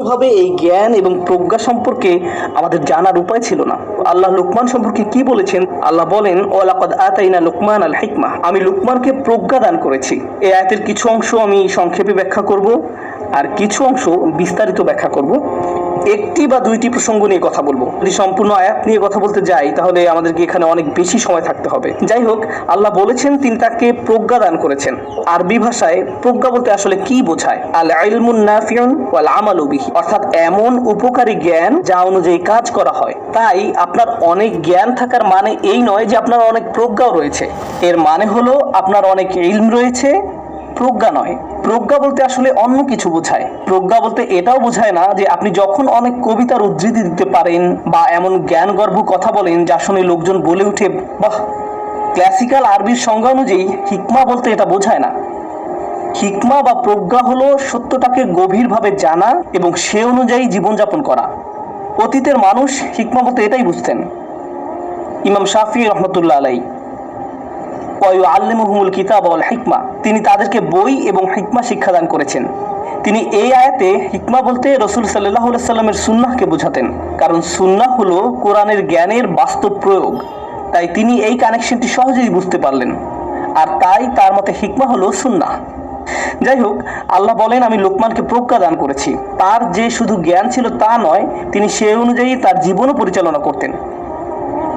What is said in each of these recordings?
ভাবে এই জ্ঞান এবং প্রজ্ঞা সম্পর্কে আমাদের জানার উপায় ছিল না। আল্লাহ লুকমান সম্পর্কে কি বলেছেন? আল্লাহ বলেন ওয়ালাকাদ আতাইনা লুকমান আল হিকমা। আমি লুকমানকে প্রজ্ঞা দান করেছি। এই আয়াতের কিছু অংশ আমি সংক্ষেপে ব্যাখ্যা করব, আর কিছু অংশ বিস্তারিত ব্যাখ্যা করব। একটি বা দুইটি প্রসঙ্গ নিয়ে কথা বলব। যদি সম্পূর্ণ আয়াত নিয়ে কথা বলতে যাই, তাহলে আমাদেরকে এখানে অনেক বেশি সময় থাকতে হবে। যাই হোক, আল্লাহ বলেছেন তিনি তাকে প্রজ্ঞা দান করেছেন। আরবি ভাষায় প্রজ্ঞা বলতে আসলে কি বোঝায়? আল ইলমুন নাফিউন ওয়াল আমালু বিহি। অর্থাৎ এমন উপকারী জ্ঞান যা অনুযায়ী কাজ করা হয়। তাই আপনার অনেক জ্ঞান থাকার মানে এই নয় যে আপনার অনেক প্রজ্ঞাও রয়েছে। এর মানে হলো আপনার অনেক ইলম রয়েছে, প্রজ্ঞা নয়। প্রজ্ঞা বলতে আসলে অন্য কিছু বোঝায়। প্রজ্ঞা বলতে এটাও বোঝায় না যে আপনি যখন অনেক কবিতার উদ্ধৃতি দিতে পারেন বা এমন জ্ঞানগর্ভ কথা বলেন যা শুনে লোকজন বলে উঠে, বাহ ক্লাসিক্যাল আরবির সংজ্ঞা অনুযায়ী হিকমা বলতে এটা বোঝায় না। হিকমা বা প্রজ্ঞা হলো সত্যটাকে গভীরভাবে জানা এবং সে অনুযায়ী জীবনযাপন করা। অতীতের মানুষ হিকমা বলতে এটাই বুঝতেন। ইমাম শাফি রহমতুল্লাহ আলাই আল্লিমুহুমুল কিতাব হিকমা। তিনি তাদেরকে বই এবং হিকমা শিক্ষাদান করেছেন। তিনি এই আয়াতে হিকমা বলতে রসুল সাল্লাহ সাল্লামের সুন্নাহকে বোঝাতেন। কারণ সুন্নাহ হলো কোরআনের জ্ঞানের বাস্তব প্রয়োগ। তাই তিনি এই কানেকশনটি সহজেই বুঝতে পারলেন। আর তাই তার মতে হিকমা হলো সুন্নাহ। যাই হোক, আল্লাহ বলেন, আমি লোকমানকে প্রজ্ঞা দান করেছি। তার যে শুধু জ্ঞান ছিল তা নয়, তিনি সে অনুযায়ী তার জীবনও পরিচালনা করতেন।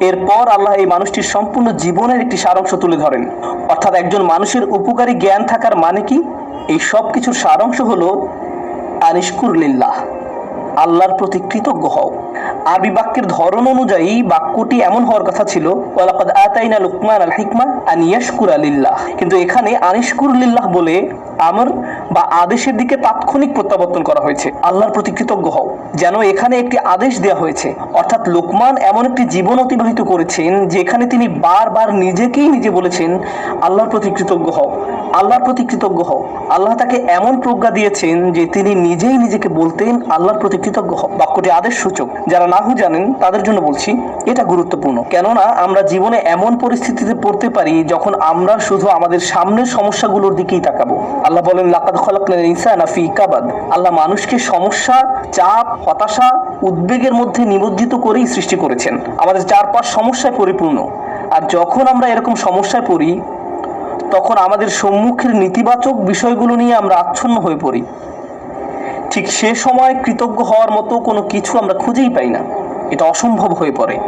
এরপর আল্লাহ এই মানুষটির সম্পূর্ণ জীবনের একটি সারাংশ তুলে ধরেন। অর্থাৎ একজন মানুষের উপকারী জ্ঞান থাকার মানে কি? এই সব কিছুর সারাংশ হলো আনিশকুর লিল্লাহ, আল্লাহর প্রতি কৃতজ্ঞ হও। আরবি বাক্যের ধরন অনুযায়ী বাক্যটি এমন হওয়ার কথা ছিল, ওয়ালাকাদ আতাইনা লুকমান আল হিকমা আন ইয়াশকুর লিল্লাহ। কিন্তু এখানে আনিশকুর লিল্লাহ বলে আমর বা আদেশের দিকে তাৎক্ষণিক প্রত্যাবর্তন করা হয়েছে। আল্লাহর প্রতি কৃতজ্ঞ হও। যেন এখানে একটি আদেশ দেওয়া হয়েছে। অর্থাৎ লোকমান এমন একটি জীবন অতিবাহিত করেছেন, যেখানে তিনি বারবার নিজেকেই নিজে বলেছেন, আল্লাহর প্রতি কৃতজ্ঞ হও। আল্লাহর প্রতি কৃতজ্ঞ হও। আল্লাহ তাকে এমন প্রজ্ঞা দিয়েছেন যে তিনি নিজেই নিজেকে বলতেন, আল্লাহর প্রতি কৃতজ্ঞ হও। বাক্যটি আদেশ সূচক। যারা নাহু জানেন, তাদের জন্য বলছি, এটা গুরুত্বপূর্ণ। কেননা, আমরা জীবনে এমন পরিস্থিতিতে পড়তে পারি যখন আমরা শুধু আমাদের সামনের সমস্যাগুলোর দিকেই তাকাবো। আল্লাহ বলেন, লাকাদ খলাকনাল ইনসানা ফি কাবাদ। আল্লাহ মানুষকে সমস্যা, চাপ, হতাশা, উদ্বেগের মধ্যে নিমজ্জিত করেই সৃষ্টি করেছেন। আমাদের চারপাশ সমস্যায় পরিপূর্ণ। আর যখন আমরা এরকম সমস্যায় পড়ি, তখন আমাদের সম্মুখের নেতিবাচক বিষয়গুলো নিয়ে আমরা আচ্ছন্ন হয়ে পড়ি। ঠিক সে সময় কৃতজ্ঞ হওয়ার মতো কোনো কিছু আমরা খুঁজেই পাই না। এটা অসম্ভব হয়ে পড়ে।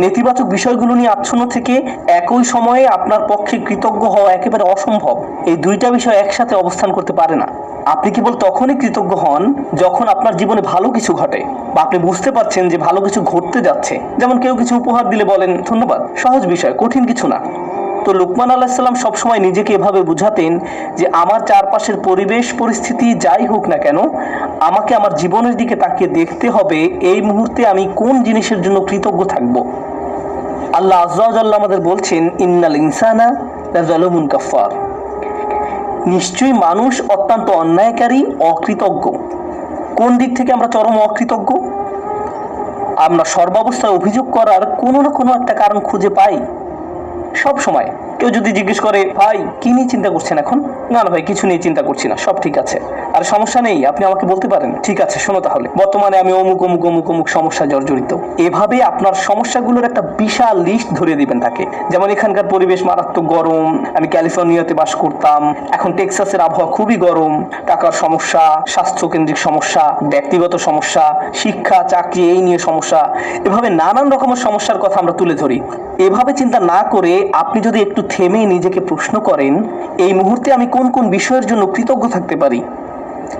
নেতিবাচক বিষয়গুলো নিয়ে আচ্ছন্ন থেকে একই সময়ে আপনার পক্ষে কৃতজ্ঞ হওয়া একেবারে অসম্ভব। এই দুইটা বিষয় একসাথে অবস্থান করতে পারে না। আপনি কেবল তখনই কৃতজ্ঞ হন যখন আপনার জীবনে ভালো কিছু ঘটে বা আপনি বুঝতে পারছেন যে ভালো কিছু ঘটতে যাচ্ছে। যেমন কেউ কিছু উপহার দিলে বলেন, ধন্যবাদ, সহজ বিষয়, কঠিন কিছু না। তো লুকমান আলাহিসাল্লাম সবসময় নিজেকে এভাবে বুঝাতেন যে, আমার চারপাশের পরিবেশ, পরিস্থিতি যাই হোক না কেন, আমাকে আমার জীবনের দিকে তাকিয়ে দেখতে হবে এই মুহূর্তে আমি কোন জিনিসের জন্য কৃতজ্ঞ থাকব? আল্লাহ আজ্লাহ আমাদের বলছেন, ইন্নাল ইনসানা জলমুন কাফার নিশ্চয়ই মানুষ অত্যন্ত অন্যায়কারী, অকৃতজ্ঞ। কোন দিক থেকে আমরা চরম অকৃতজ্ঞ? আমরা সর্বাবস্থায় অভিযোগ করার কোনো না কোনো একটা কারণ খুঁজে পাই সব সময় কেউ যদি জিজ্ঞেস করে, ভাই, কি নিয়ে চিন্তা করছেন এখন? না না ভাই, কিছু নিয়ে চিন্তা করছি না, সব ঠিক আছে। আর সমস্যা নেই, আপনি আমাকে বলতে পারেন। ঠিক আছে, শোনো তাহলে। বর্তমানে আমি অমুক অমুক অমুক অমুক সমস্যা জর্জরিত। এভাবে আপনার সমস্যাগুলোর একটা বিশাল লিস্ট ধরিয়ে দিবেন তাকে। যেমন এখানকার পরিবেশ মারাত্মক গরম, আমি ক্যালিফোর্নিয়াতে বাস করতাম, এখন টেক্সাসের আবহাওয়া খুবই গরম, টাকার সমস্যা, স্বাস্থ্যকেন্দ্রিক সমস্যা, ব্যক্তিগত সমস্যা, শিক্ষা, চাকরি, এই নিয়ে সমস্যা। এভাবে নানান রকমের সমস্যার কথা আমরা তুলে ধরি। এভাবে চিন্তা না করে আপনি যদি একটু থেমে নিজেকে প্রশ্ন করেন, এই মুহূর্তে আমি কোন কোন বিষয়ের জন্য কৃতজ্ঞ থাকতে পারি?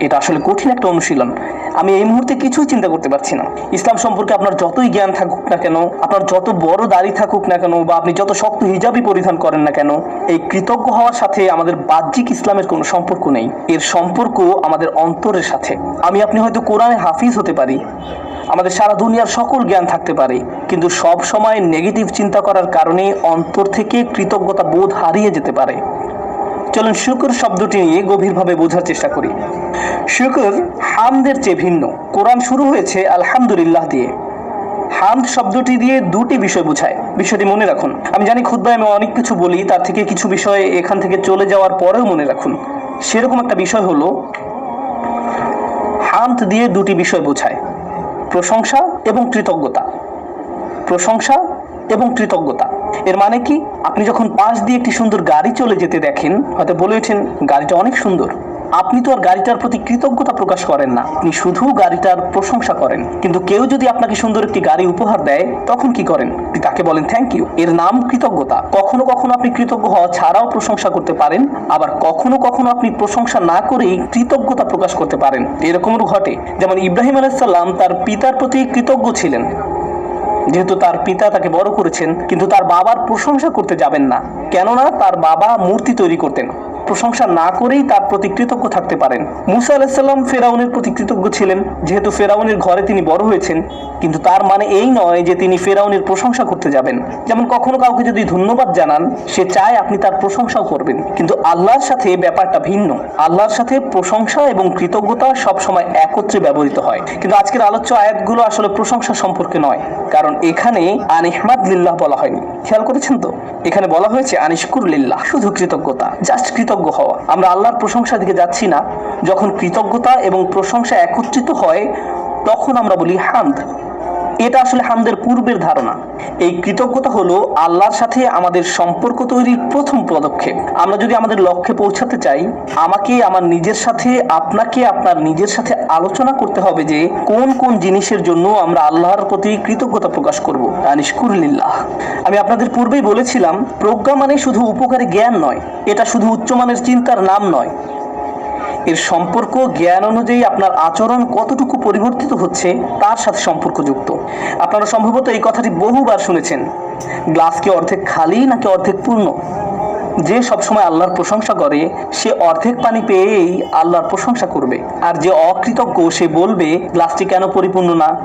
এটা আসলে কঠিন একটা অনুশীলন। আমি এই মুহূর্তে কিছুই চিন্তা করতে পারছি না। ইসলাম সম্পর্কে আপনার যতই জ্ঞান থাকুক না কেন, আপনার যত বড় দাড়ি থাকুক না কেন, বা আপনি যত শক্ত হিজাবই পরিধান করেন না কেন, এই কৃতজ্ঞ হওয়ার সাথে আমাদের বাহ্যিক ইসলামের কোনো সম্পর্ক নেই। এর সম্পর্ক আমাদের অন্তরের সাথে। আমি, আপনি হয়তো কোরআনে হাফিজ হতে পারি। আমাদের সারা দুনিয়ার সকল জ্ঞান থাকতে পারে। কিন্তু সব সময় নেগেটিভ চিন্তা করার কারণে অন্তর থেকে কৃতজ্ঞতা বোধ হারিয়ে যেতে পারে। চলুন শুকর শব্দটি নিয়ে গভীরভাবে বোঝার চেষ্টা করি। শুকর, হামদের চেয়ে ভিন্ন। কোরআন শুরু হয়েছে আলহামদুলিল্লাহ দিয়ে। হামদ শব্দটি দিয়ে দুটি বিষয় বোঝায়। বিষয়টি মনে রাখুন। আমি জানি খুদ্ায় আমি অনেক কিছু বলি, তার থেকে কিছু বিষয় এখান থেকে চলে যাওয়ার পরেও মনে রাখুন। সেরকম একটা বিষয় হলো হান্ত দিয়ে দুটি বিষয় বোঝায়। প্রশংসা এবং কৃতজ্ঞতা। প্রশংসা এবং কৃতজ্ঞতা। এর মানে কি? আপনি যখন পাশ দিয়ে একটি সুন্দর গাড়ি চলে যেতে দেখেন, হয়তো বলে ওঠেন গাড়িটা অনেক সুন্দর। আপনি তো আর গাড়িটার প্রতি কৃতজ্ঞতা প্রকাশ করেন না। আপনি শুধু গাড়িটার প্রশংসা করেন। কিন্তু কেউ যদি আপনাকে সুন্দর একটি গাড়ি উপহার দেয়, তখন কি করেন? তাকে বলেন থ্যাংক ইউ এর নাম কৃতজ্ঞতা। কখনো কখনো আপনি কৃতজ্ঞ হওয়া ছাড়াও প্রশংসা করতে পারেন। আবার কখনো কখনো আপনি প্রশংসা না করেই কৃতজ্ঞতা প্রকাশ করতে পারেন। এরকমও ঘটে। যেমন ইব্রাহিম আলাইসাল্লাম তার পিতার প্রতি কৃতজ্ঞ ছিলেন। যেহেতু তার পিতা তাকে বড় করেছেন, কিন্তু তার বাবার প্রশংসা করতে যাবেন না। কেননা তার বাবা মূর্তি তৈরি করতেন। প্রশংসা না করেই তার প্রতি কৃতজ্ঞ থাকতে পারেন। মুসা আলাহিসাল্লাম ফেরাউনের প্রতি কৃতজ্ঞ ছিলেন, যেহেতু ফেরাউনের ঘরে তিনি বড় হয়েছেন। কিন্তু তার মানে এই নয় যে তিনি ফেরাউনের প্রশংসা করতে যাবেন। যেমন কখনো কাউকে যদি ধন্যবাদ জানান, সে চায় আপনি তার প্রশংসাও করবেন। কিন্তু আল্লাহর সাথে ব্যাপারটা ভিন্ন। আল্লাহর সাথে প্রশংসা এবং কৃতজ্ঞতা সবসময় একত্রে ব্যবহৃত হয়। কিন্তু আজকের আলোচ্য আয়াতগুলো আসলে প্রশংসা সম্পর্কে নয়। কারণ এখানে আনিহমাদ লিল্লাহ বলা হয়নি। খেয়াল করেছেন তো? এখানে বলা হয়েছে আনিশকুর লিল্লাহ, শুধু কৃতজ্ঞতা, জাস্ট কৃতজ্ঞ হওয়া। আমরা আল্লাহর প্রশংসার দিকে যাচ্ছি না। যখন কৃতজ্ঞতা এবং প্রশংসা একত্রিত হয়, তখন আমরা বলি হামদ। এটা আসলে হামদের পূর্বের ধারণা। এই কৃতজ্ঞতা হলো আল্লাহর সাথে আমাদের সম্পর্ক তৈরির প্রথম পদক্ষেপ। আমরা যদি আমাদের লক্ষ্যে পৌঁছাতে চাই, আমাকে, আমার নিজের সাথে, আপনাকে, আপনার নিজের সাথে আলোচনা করতে হবে যে কোন কোন জিনিসের জন্য আমরা আল্লাহর প্রতি কৃতজ্ঞতা প্রকাশ করব। আনিশকুরলিল্লাহ। আমি আপনাদের পূর্বেই বলেছিলাম, প্রজ্ঞা মানে শুধু উপকারী জ্ঞান নয়, এটা শুধু উচ্চমানের চিন্তার নাম নয়। এর সম্পর্ক জ্ঞান অনুযায়ী আপনার আচরণ কতটুকু পরিবর্তিত হচ্ছে তার সাথে সম্পর্কযুক্ত। আপনারা সম্ভবত এই কথাটি বহুবার শুনেছেন। গ্লাস কি অর্ধেক খালি নাকি অর্ধেক পূর্ণ? যে সবসময় আল্লাহর প্রশংসা করে, সে অর্ধেক পানি পেয়েই আল্লাহর প্রশংসা করবে। আর যে অকৃতজ্ঞ, সে বলবে, গ্লাসটি কেন পরিপূর্ণ না?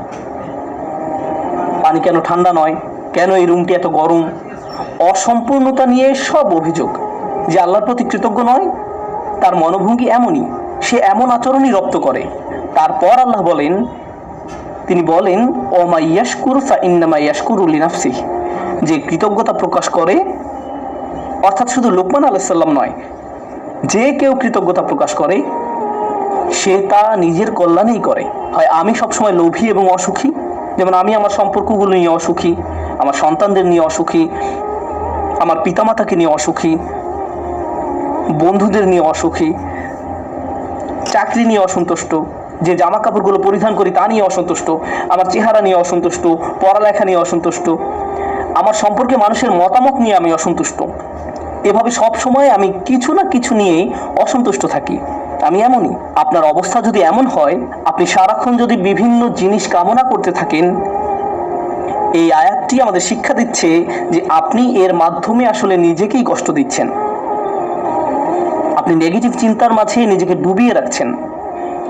পানি কেন ঠান্ডা নয়? কেন এই রুমটি এত গরম? অসম্পূর্ণতা নিয়ে সব অভিযোগ। যে আল্লাহর প্রতি কৃতজ্ঞ নয় তার মনোভঙ্গি এমনই, সে এমন আচরণই রপ্ত করে। তারপর আল্লাহ বলেন, তিনি বলেন ও মা ইয়াসকুর ফা ইন্নামা ইয়াসকুর লিনাফসি যে কৃতজ্ঞতা প্রকাশ করে, অর্থাৎ শুধু লোকমান আলাইসাল্লাম নয়, যে কেউ কৃতজ্ঞতা প্রকাশ করে, সে তা নিজের কল্যাণেই করে। হয়, আমি সবসময় লোভী এবং অসুখী? যেমন আমি আমার সম্পর্কগুলো নিয়ে অসুখী, আমার সন্তানদের নিয়ে অসুখী, আমার পিতামাতাকে নিয়ে অসুখী বন্ধুদের নিয়ে অসুখী, চাকরি নিয়ে অসন্তুষ্ট, যে জামা কাপড়গুলো পরিধান করি তা নিয়ে অসন্তুষ্ট, আমার চেহারা নিয়ে অসন্তুষ্ট, পড়ালেখা নিয়ে অসন্তুষ্ট, আমার সম্পর্কে মানুষের মতামত নিয়ে আমি অসন্তুষ্ট। এভাবে সব সময় আমি কিছু না কিছু নিয়েই অসন্তুষ্ট থাকি। আমি এমনই, আপনার অবস্থা যদি এমন হয়, আপনি সারাক্ষণ যদি বিভিন্ন জিনিস কামনা করতে থাকেন, এই আয়াতটি আমাদের শিক্ষা দিচ্ছে যে আপনি এর মাধ্যমে আসলে নিজেকেই কষ্ট দিচ্ছেন। আপনি নেগেটিভ চিন্তার মাঝে নিজেকে ডুবিয়ে রাখছেন।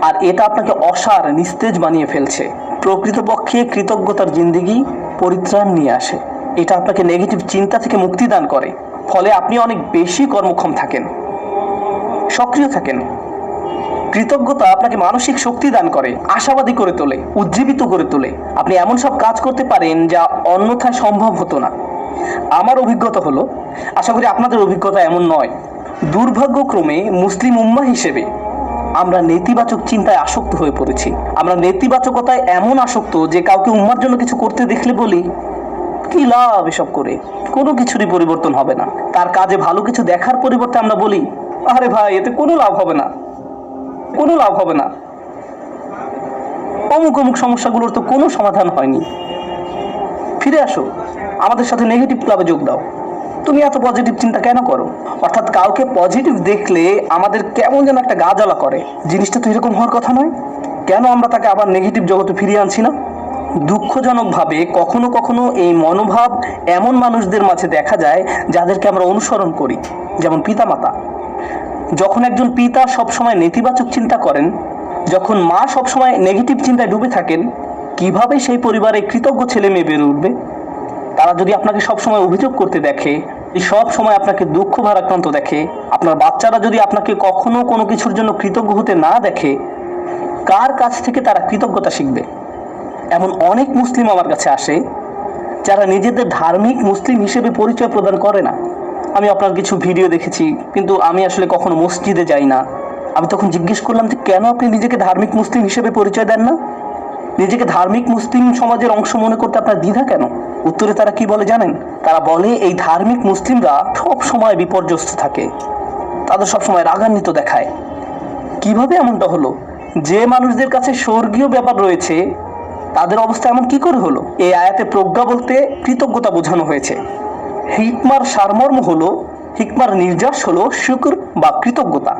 আর এটা আপনাকে অসার, নিস্তেজ বানিয়ে ফেলছে। প্রকৃতপক্ষে কৃতজ্ঞতার জিন্দিগি পরিত্রাণ নিয়ে আসে। এটা আপনাকে নেগেটিভ চিন্তা থেকে মুক্তি দান করে। ফলে আপনি অনেক বেশি কর্মক্ষম থাকেন। সক্রিয় থাকেন। কৃতজ্ঞতা আপনাকে মানসিক শক্তি দান করে, আশাবাদী করে তোলে, উজ্জীবিত করে তোলে। আপনি এমন সব কাজ করতে পারেন যা অন্যথায় সম্ভব হতো না। আমার অভিজ্ঞতা হলো, আশা করি আপনাদের অভিজ্ঞতা এমন নয় দুর্ভাগ্যক্রমে মুসলিম উম্মা হিসেবে আমরা নেতিবাচক চিন্তায় আসক্ত হয়ে পড়েছি। আমরা নেতিবাচকতায় এমন আসক্ত যে কাউকে উম্মার জন্য কিছু করতে দেখলে বলি, কি লাভ এসব করে? কোনো কিছুরই পরিবর্তন হবে না। তার কাজে ভালো কিছু দেখার পরিবর্তে আমরা বলি, আরে ভাই, এতে কোনো লাভ হবে না। কোনো লাভ হবে না। অমুক অমুক সমস্যাগুলোর তো কোনো সমাধান হয়নি। ফিরে আসো। আমাদের সাথে নেগেটিভ ক্লাবে যোগ দাও। তুমি এত পজিটিভ চিন্তা কেন করো? অর্থাৎ কাউকে পজিটিভ দেখলে আমাদের কেমন যেন একটা গা জ্বালা করে। জিনিসটা তো এরকম হওয়ার কথা নয়। কেন আমরা তাকে আবার নেগেটিভ জগতে ফিরিয়ে আনছি না? দুঃখজনকভাবে কখনো কখনো এই মনোভাব এমন মানুষদের মাঝে দেখা যায় যাদেরকে আমরা অনুসরণ করি, যেমন পিতামাতা। যখন একজন পিতা সবসময় নেতিবাচক চিন্তা করেন, যখন মা সবসময় নেগেটিভ চিন্তায় ডুবে থাকেন, কীভাবে সেই পরিবারে কৃতজ্ঞ ছেলে মেয়ে বেড়ে উঠবে? তারা যদি আপনাকে সবসময় অভিযোগ করতে দেখে সব সময় আপনাকে দুঃখ ভারাক্রান্ত দেখে, আপনার বাচ্চারা যদি আপনাকে কখনো কোনো কিছুর জন্য কৃতজ্ঞ হতে না দেখে, কার কাছ থেকে তারা কৃতজ্ঞতা শিখবে? এমন অনেক মুসলিম আমার কাছে আসে, যারা নিজেদের ধার্মিক মুসলিম হিসেবে পরিচয় প্রদান করে না। আমি আপনার কিছু ভিডিও দেখেছি, কিন্তু আমি আসলে কখনো মসজিদে যাই না। আমি তখন জিজ্ঞেস করলাম যে, কেন আপনি নিজেকে ধার্মিক মুসলিম হিসেবে পরিচয় দেন না? নিজেকে ধার্মিক মুসলিম সমাজের অংশ মনে করতে আপনার দ্বিধা কেন? উত্তরে তারা কি বলে জানেন? তারা বলে, এই ধার্মিক মুসলিমরা সব সময় বিপর্যস্ত থাকে। তাদের সবসময় রাগান্বিত দেখায়। কীভাবে এমনটা হলো? যে মানুষদের কাছে স্বর্গীয় ব্যাপার রয়েছে, তাদের অবস্থা এমন কি করে হলো? এই আয়াতে প্রজ্ঞা বলতে কৃতজ্ঞতা বোঝানো হয়েছে। হিকমার সারমর্ম হলো, হিকমার নির্যাস হলো শুক্র বা কৃতজ্ঞতা।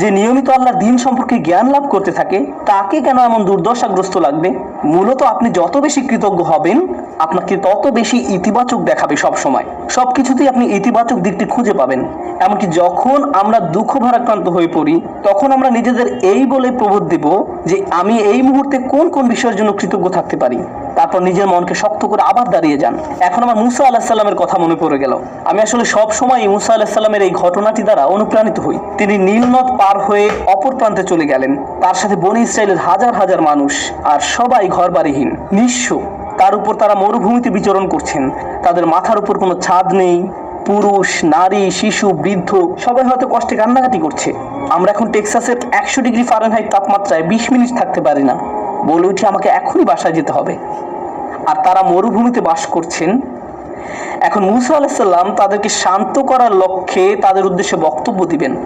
যে নিয়মিত আল্লাহর দিন সম্পর্কে জ্ঞান লাভ করতে থাকে, তাকে কেন এমন দুর্দশাগ্রস্ত লাগবে? মূলত আপনি যত বেশি কৃতজ্ঞ হবেন, আপনাকে তত বেশি ইতিবাচক দেখাবে সব সময় সব কিছুতেই আপনি ইতিবাচক দিকটি খুঁজে পাবেন। এমনকি যখন আমরা দুঃখ ভারাক্রান্ত হয়ে পড়ি, তখন আমরা নিজেদের এই বলে প্রবোধ দেব যে, আমি এই মুহূর্তে কোন কোন বিষয়ের জন্য কৃতজ্ঞ থাকতে পারি? তারপর নিজের মনকে শক্ত করে আবার দাঁড়িয়ে যান। এখন আমার মুসা আল্লাহ সাল্লামের কথা মনে পড়ে গেল। আমি আসলে সব সময় মুসা আল্লাহ সাল্লামের এই ঘটনাটি দ্বারা অনুপ্রাণিত হই। তিনি নীলনদ পার হয়ে অপর প্রান্তে চলে গেলেন। তার সাথে বনি ইসরায়েলের হাজার হাজার মানুষ আর সবাই ঘরবাড়িহীন, নিঃস্ব। তার উপর তারা মরুভূমিতে বিচরণ করছেন। তাদের মাথার উপর কোনো ছাদ নেই। পুরুষ, নারী, শিশু, বৃদ্ধ, সবাই হয়তো কষ্টে কান্নাকাটি করছে। আমরা এখন টেক্সাসের একশো ডিগ্রি ফারেনহাইট তাপমাত্রায় বিশ মিনিট থাকতে পারি না। বলে উঠে আমাকে এখনই বাসায় যেতে হবে। আর তারা মরুভূমিতে বাস করছেন। এখন মুসা আলাহিসাল্লাম তাদেরকে শান্ত করার লক্ষ্যে তাদের উদ্দেশ্যে বক্তব্য দিবেন।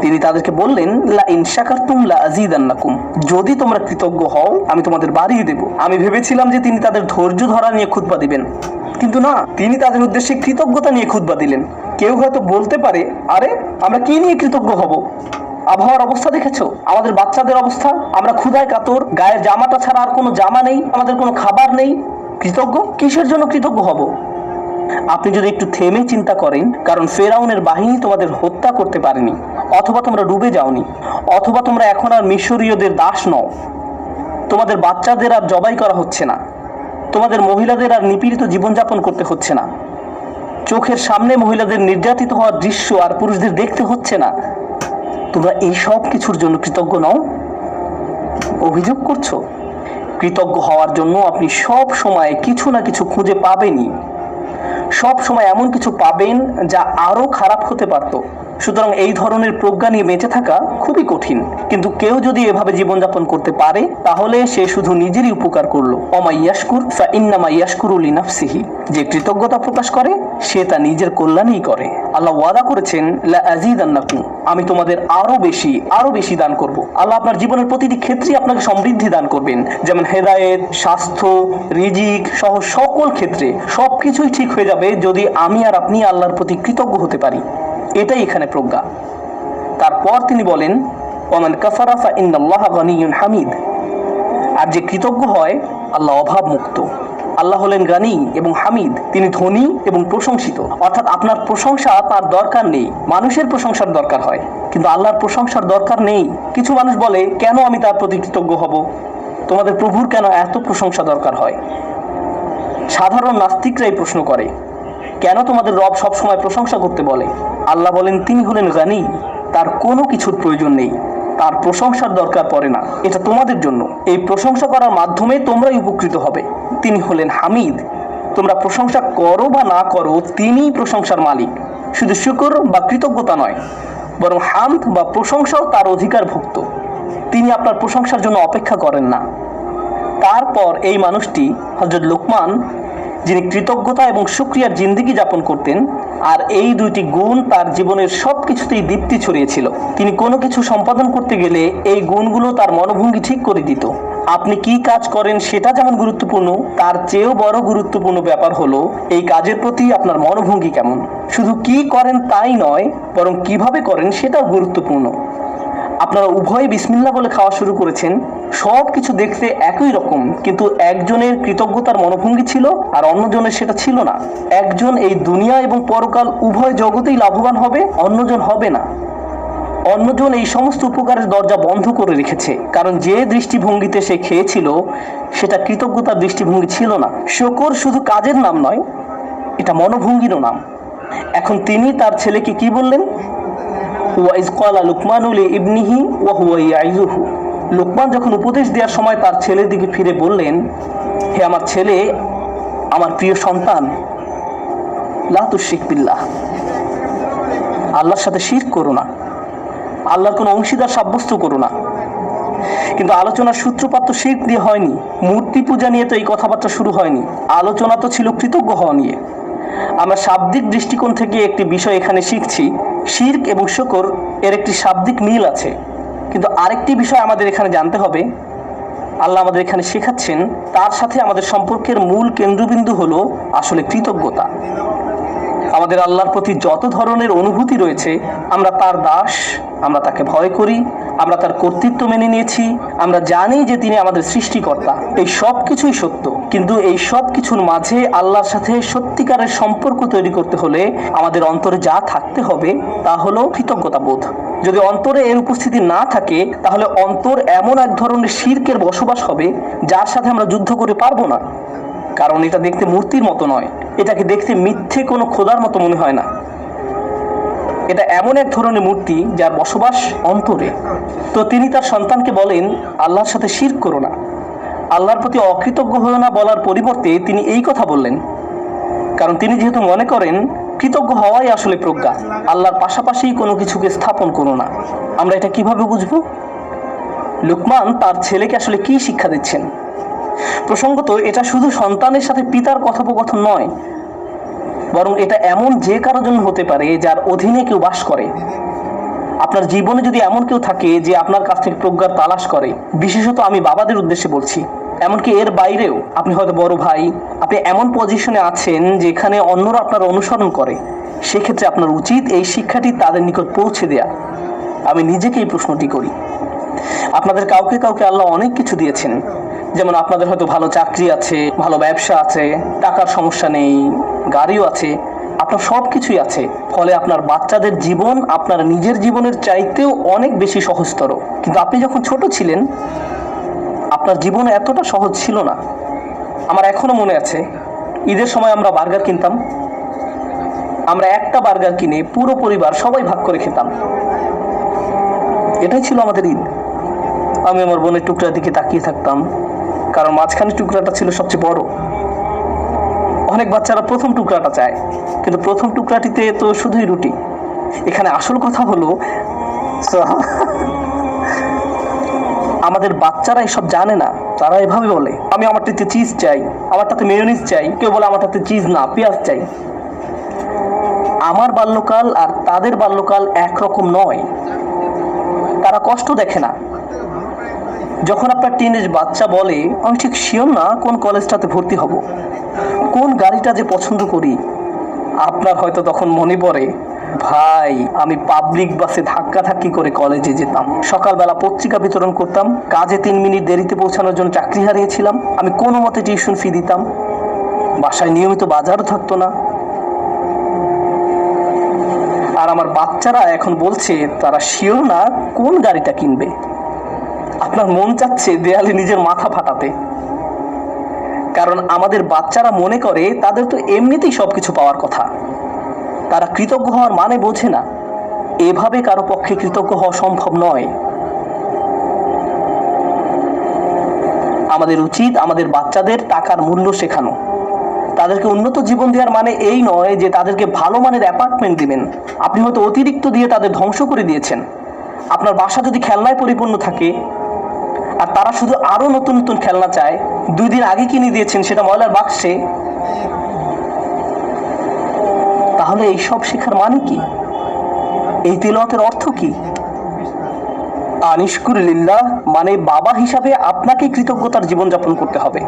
তিনি তাদেরকে বললেন, লা ইনশাকার ইনশাকারতুম লা আজিদান্নাকুম যদি তোমরা কৃতজ্ঞ হও, আমি তোমাদের বাড়িয়ে দেব। আমি ভেবেছিলাম যে তিনি তাদের ধৈর্য ধরা নিয়ে খুতবা দিবেন। কিন্তু না, তিনি তাদের উদ্দেশ্যে কৃতজ্ঞতা নিয়ে খুতবা দিলেন। কেউ হয়তো বলতে পারে, আরে, আমরা কি নিয়ে কৃতজ্ঞ হব? আবহাওয়ার অবস্থা দেখেছ? আমাদের বাচ্চাদের অবস্থা, আমরা ক্ষুধায় কাতর, গায়ের জামাটা ছাড়া আর কোনো জামা নেই, আমাদের কোনো খাবার নেই। কৃতজ্ঞ? কিসের জন্য কৃতজ্ঞ হব? আপনি যদি একটু থেমে চিন্তা করেন, কারণ ফেরাউনের বাহিনী তোমাদের হত্যা করতে পারেনি, অথবা তোমরা ডুবে যাওনি, অথবা তোমরা এখন আর মিশরীয়দের দাস নও। তোমাদের বাচ্চাদের আর জবাই করা হচ্ছে না। তোমাদের মহিলাদের আর নিপীড়িত জীবনযাপন করতে হচ্ছে না। চোখের সামনে মহিলাদের নির্যাতিত হওয়ার দৃশ্য আর পুরুষদের দেখতে হচ্ছে না। তোমরা এই সব কিছুর জন্য কৃতজ্ঞ নও। অভিযোগ করছ। কৃতজ্ঞ হওয়ার জন্য আপনি সব সময় কিছু না কিছু খুঁজে পাবেনই। সব সময় এমন কিছু পাবেন যা আরও খারাপ হতে পারত। সুতরাং এই ধরনের প্রজ্ঞা নিয়ে বেঁচে থাকা খুবই কঠিন। কিন্তু কেউ যদি এভাবে জীবনযাপন করতে পারে, তাহলে সে শুধু নিজেরই উপকার করল। অমাইয়াসকুর ফা ইন্নামা ইয়াসকুরুল নাফসিহি যে কৃতজ্ঞতা প্রকাশ করে, সে তা নিজের কল্যাণেই করে। আল্লাহ ওয়াদা করেছেন, লা আজিদান্নাকুম আমি তোমাদের আরও বেশি আরও বেশি দান করব। আল্লাহ আপনার জীবনের প্রতিটি ক্ষেত্রেই আপনাকে সমৃদ্ধি দান করবেন। যেমন হেদায়েত, স্বাস্থ্য, রিজিক সহ সকল ক্ষেত্রে সবকিছুই ঠিক হয়ে যাবে যদি আমি আর আপনি আল্লাহর প্রতি কৃতজ্ঞ হতে পারি। এটাই এখানে প্রজ্ঞা। তারপর তিনি বলেন, ওমান কাফারা ফা ইন্নাল্লাহ গনিয়ুন হামিদ। আর যে কৃতজ্ঞ হয়, আল্লাহ অভাব মুক্ত আল্লাহ হলেন গানি এবং হামিদ। তিনি ধনী এবং প্রশংসিত। অর্থাৎ আপনার প্রশংসা তার দরকার নেই। মানুষের প্রশংসার দরকার হয়। কিন্তু আল্লাহর প্রশংসার দরকার নেই। কিছু মানুষ বলে, কেন আমি তার প্রতি কৃতজ্ঞ হব? তোমাদের প্রভুর কেন এত প্রশংসা দরকার হয়? সাধারণ নাস্তিকরাই প্রশ্ন করে। কেন তোমাদের রব সবসময় প্রশংসা করতে বলে? আল্লাহ বলেন, তিনি হলেন গানি, তার কোনো কিছুর প্রয়োজন নেই, তার প্রশংসার দরকার পড়ে না। এটা তোমাদের জন্য। এই প্রশংসা করার মাধ্যমে তোমরাই উপকৃত হবে। তিনি হলেন হামিদ। তোমরা প্রশংসা করো বা না করো, তিনিই প্রশংসার মালিক। শুধু শুকর বা কৃতজ্ঞতা নয়, বরং হামদ বা প্রশংসাও তার অধিকারভুক্ত তিনি আপনার প্রশংসার জন্য অপেক্ষা করেন না। তারপর এই মানুষটি হজরত লোকমান যিনি কৃতজ্ঞতা এবং সুক্রিয়ার জিন্দিগি যাপন করতেন, আর এই দুইটি গুণ তার জীবনের সব কিছুতেই দীপ্তি ছড়িয়েছিল। তিনি কোনো কিছু সম্পাদন করতে গেলে এই গুণগুলো তার মনোভঙ্গি ঠিক করে দিত। আপনি কি কাজ করেন সেটা যেমন গুরুত্বপূর্ণ। তার চেয়েও বড় গুরুত্বপূর্ণ ব্যাপার হলো, এই কাজের প্রতি আপনার মনোভঙ্গি কেমন? শুধু কি করেন তাই নয়, বরং কীভাবে করেন সেটাও গুরুত্বপূর্ণ। আপনারা উভয় বিসমিল্লা বলে খাওয়া শুরু করেছেন। সব কিছু দেখতে একই রকম, কিন্তু একজনের কৃতজ্ঞতার মনোভঙ্গি ছিল আর অন্যজনের সেটা ছিল না। একজন এই দুনিয়া এবং পরকাল উভয় জগতেই লাভবান হবে, অন্যজন হবে না। অন্যজন এই সমস্ত উপকারের দরজা বন্ধ করে রেখেছে, কারণ যে দৃষ্টিভঙ্গিতে সে খেয়েছিল, সেটা কৃতজ্ঞতার দৃষ্টিভঙ্গি ছিল না। শকর শুধু কাজের নাম নয়, এটা মনোভঙ্গিরও নাম। এখন তিনি তার ছেলেকে কি বললেন? কলা ইবনিহি লোকমান যখন উপদেশ দেওয়ার সময় তার ছেলের দিকে ফিরে বললেন, হে আমার ছেলে, আমার প্রিয় সন্তান, লা তুশরিক বিল্লাহ। আল্লাহর সাথে শির করো না। আল্লাহর কোনো অংশীদার সাব্যস্ত করো না। কিন্তু আলোচনার সূত্রপাত তো শির্ক দিয়ে হয়নি। মূর্তি পূজা নিয়ে তো এই কথাবার্তা শুরু হয়নি। আলোচনা তো ছিল কৃতজ্ঞ হওয়া নিয়ে। আমরা শাব্দিক দৃষ্টিকোণ থেকে একটি বিষয় এখানে শিখছি। শির্ক এবং শকর এর একটি শাব্দিক মিল আছে। কিন্তু আরেকটি বিষয় আমাদের এখানে জানতে হবে। আল্লাহ আমাদের এখানে শেখাচ্ছেন, তার সাথে আমাদের সম্পর্কের মূল কেন্দ্রবিন্দু হলো আসলে কৃতজ্ঞতা। আমাদের আল্লাহর প্রতি যত ধরনের অনুভূতি রয়েছে, আমরা তার দাস, আমরা তাকে ভয় করি আমরা তার কর্তৃত্ব মেনে নিয়েছি, আমরা জানি যে তিনি আমাদের সৃষ্টিকর্তা। এই সব কিছুই সত্য। কিন্তু এই সব কিছুর মাঝে আল্লাহর সাথে সত্যিকারের সম্পর্ক তৈরি করতে হলে আমাদের অন্তরে যা থাকতে হবে, তা হলো কৃতজ্ঞতা বোধ যদি অন্তরে এর উপস্থিতি না থাকে, তাহলে অন্তর এমন এক ধরনের শির্কের বসবাস হবে, যার সাথে আমরা যুদ্ধ করে পারব না। কারণ এটা দেখতে মূর্তির মতো নয়। এটাকে দেখতে মিথ্যে কোনো খোদার মতো মনে হয় না। এটা এমন এক ধরনের মূর্তি যার বসবাস অন্তরে। তো তিনি তার সন্তানকে বলেন, আল্লাহর সাথে শির করো না। আল্লাহর প্রতি অকৃতজ্ঞ হও না বলার পরিবর্তে তিনি এই কথা বললেন। কারণ তিনি যেহেতু মনে করেন, কৃতজ্ঞ হওয়াই আসলে প্রজ্ঞা। আল্লাহর পাশাপাশি কোনো কিছুকে স্থাপন করো না। আমরা এটা কীভাবে বুঝব? লুকমান তার ছেলেকে আসলে কি শিক্ষা দিচ্ছেন? প্রসঙ্গত, এটা শুধু সন্তানের সাথে পিতার কথোপকথন নয় বরং এটা এমন যে কারোর জন্য হতে পারে যার অধীনে কেউ বাস করে। আপনার জীবনে যদি এমন কেউ থাকে যে আপনার কাছ থেকে প্রজ্ঞার তালাশ করে, বিশেষত আমি বাবাদের উদ্দেশ্যে বলছি। এমনকি এর বাইরেও আপনি হয়তো বড় ভাই, আপনি এমন পজিশনে আছেন যেখানে অন্যরা আপনার অনুসরণ করে। সেক্ষেত্রে আপনার উচিত এই শিক্ষাটি তাদের নিকট পৌঁছে দেয়া। আমি নিজেকে এই প্রশ্নটি করি। আপনাদের কাউকে কাউকে আল্লাহ অনেক কিছু দিয়েছেন। যেমন আপনাদের হয়তো ভালো চাকরি আছে, ভালো ব্যবসা আছে, টাকার সমস্যা নেই গাড়িও আছে, আপনার সব কিছুই আছে, ফলে আপনার বাচ্চাদের জীবন আপনার নিজের জীবনের চাইতেও অনেক বেশি সহজতর। কিন্তু আপনি যখন ছোট ছিলেন, আপনার জীবন এতটা সহজ ছিল না। আমার এখনও মনে আছে, ঈদের সময় আমরা বার্গার কিনতাম। আমরা একটা বার্গার কিনে পুরো পরিবার সবাই ভাগ করে খেতাম। এটাই ছিল আমাদের ঈদ। আমি আমার বোনের টুকরার দিকে তাকিয়ে থাকতাম, কারণ মাঝখানে টুকরাটা ছিল সবচেয়ে বড়। অনেক বাচ্চারা প্রথম টুকরাটা চায়, কিন্তু প্রথম টুকরাটিতে তো শুধুই রুটি। এখানে আসল কথা হলো আমাদের বাচ্চারা এসব জানে না, তারা এভাবে বলে, আমি আমারটাতে চিজ চাই, আমারটাতে মেয়োনিজ চাই, কেউ বলে আমারটাতে চিজ না, পেঁয়াজ চাই। আমার বাল্যকাল আর তাদের বাল্যকাল একরকম নয়। তারা কষ্ট দেখে না। যখন আপনার টিনেজ বাচ্চা বলে, আমি ঠিক শিওর না কোন কলেজটাতে ভর্তি হব। কোন গাড়িটা যে পছন্দ করি? আপনার হয়তো তখন মনে পড়ে, ভাই, আমি পাবলিক বাসে ধাক্কা ধাক্কি করে কলেজে যেতাম। সকালবেলা পত্রিকা বিতরণ করতাম, কাজে তিন মিনিট দেরিতে পৌঁছানোর জন্য চাকরি হারিয়েছিলাম, আমি কোনো মতে টিউশন ফি দিতাম। বাসায় নিয়মিত বাজারও থাকতো না। আর আমার বাচ্চারা এখন বলছে, তারা শিওর না কোন গাড়িটা কিনবে? আপনার মন চাচ্ছে দেয়ালে নিজের মাথা ফাটাতে। কারণ আমাদের বাচ্চারা মনে করে তাদের তো এমনিতেই সবকিছু পাওয়ার কথা। তারা কৃতজ্ঞ হওয়ার মানে বোঝে না। এভাবে কারও পক্ষে কৃতজ্ঞ হওয়া সম্ভব নয়। আমাদের উচিত আমাদের বাচ্চাদের টাকার মূল্য শেখানো। তাদেরকে উন্নত জীবন দেওয়ার মানে এই নয় যে তাদেরকে ভালো মানের অ্যাপার্টমেন্ট দিবেন। আপনি হয়তো অতিরিক্ত দিয়ে তাদের ধ্বংস করে দিয়েছেন। আপনার বাসা যদি খেলনায় পরিপূর্ণ থাকে, আর তারা শুধু আরও নতুন নতুন খেলনা চায় দুই দিন আগে কিনে দিয়েছেন সেটা ময়লার বাক্সে। তাহলে এইসব শেখার মানে কি? এই তিলতের অর্থ কি? আনিশকুর লিল্লাহ মানে বাবা হিসাবে আপনাকে কৃতজ্ঞতার জীবনযাপন করতে হবে।